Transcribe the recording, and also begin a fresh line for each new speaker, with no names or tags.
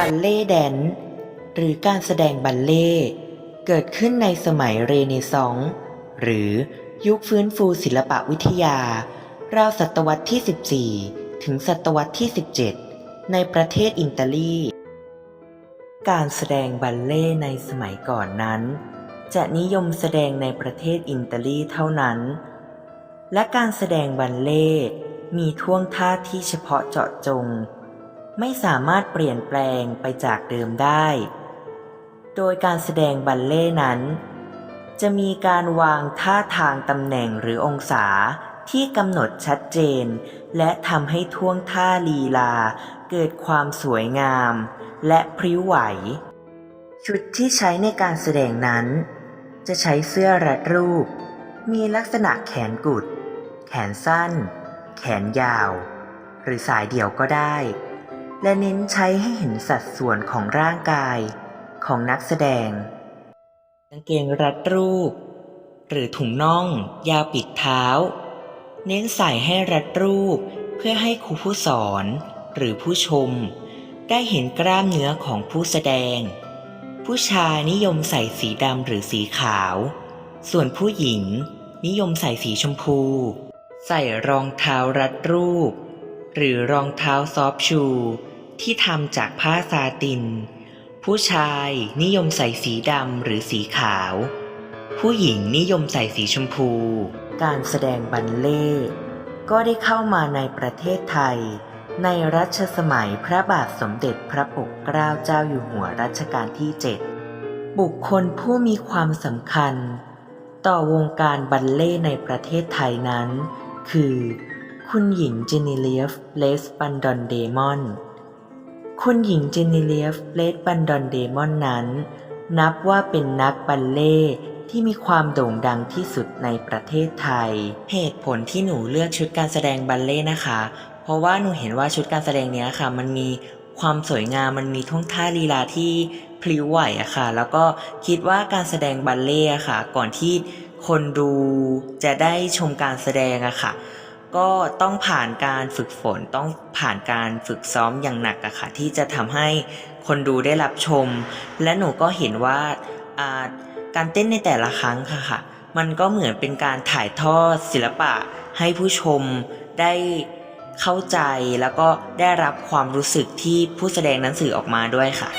บัลเล่แดน หรือการแสดงบัลเล่เกิดขึ้นในสมัยเรเนซองส์หรือยุคฟื้นฟูศิลปวิทยา ราวศตวรรษที่ 14 ถึงศตวรรษที่ 17 ในประเทศอิตาลี การแสดงบัลเล่ในสมัยก่อนนั้น จะนิยมแสดงในประเทศอิตาลีเท่านั้น และการแสดงบัลเล่มีท่วงท่าที่เฉพาะเจาะจง ไม่สามารถเปลี่ยนแปลงไปจากเดิมได้ โดยการแสดงบัลเล่นั้น จะมีการวางท่าทางตำแหน่งหรือองศาที่กำหนดชัดเจน และทำให้ท่วงท่าลีลา เกิดความสวยงาม และพริ้วไหว ชุดที่ใช้ในการแสดงนั้น จะใช้เสื้อรัดรูป มีลักษณะแขนกุด แขนสั้น แขนยาว หรือสายเดี่ยวก็ได้ และเน้นใช้ให้เห็นสัดส่วนของร่างกายของนักแสดง กางเกงรัดรูป หรือถุงน่อง ยาวปิดเท้า เน้นใส่ให้รัดรูป เพื่อให้ครูผู้สอน หรือผู้ชม ได้เห็นกล้ามเนื้อของผู้แสดง ผู้ชายนิยมใส่สีดำหรือสีขาว ส่วนผู้หญิงนิยมใส่สีชมพู ใส่รองเท้ารัดรูป หรือรองเท้าซอฟชู ที่ทำจากผ้าซาติน ผู้ชายนิยมใส่สีดำหรือสีขาว ผู้หญิงนิยมใส่สีชมพู การแสดงบัลเล่ก็ได้เข้ามาในประเทศไทย ในรัชสมัยพระบาทสมเด็จพระปกเกล้าเจ้าอยู่หัวรัชกาลที่ 7 บุคคลผู้มีความสำคัญ ต่อวงการบัลเล่ในประเทศไทยนั้น คือ คุณหญิงเจเนเลียฟเลสปันดอนเดมอน คุณหญิงเจเนเลียฟเลสปันดอนเดมอนนั้น นับว่าเป็นนักบัลเล่ที่มีความโด่งดังที่สุดในประเทศไทย เหตุผลที่หนูเลือกชุดการแสดงบัลเล่นะคะ เพราะว่าหนูเห็นว่าชุดการแสดงเนี้ยค่ะ มันมีความสวยงามมันมีท่วงท่าลีลาที่พลิ้วไหวอะค่ะ แล้วก็คิดว่าการแสดงบัลเล่อะค่ะ ก่อนที่คนดูจะได้ชมการแสดงอะค่ะ ก็ต้องผ่านการฝึกฝนต้องผ่านการฝึกซ้อมอย่างหนักอะค่ะที่จะทำให้คนดูได้รับชม และหนูก็เห็นว่าาการเต้นในแต่ละครั้งค่ะค่ะ มันก็เหมือนเป็นการถ่ายทอดศิลปะให้ผู้ชมได้เข้าใจแล้วก็ได้รับความรู้สึกที่ผู้แสดงนั้นสื่อออกมาด้วยค่ะ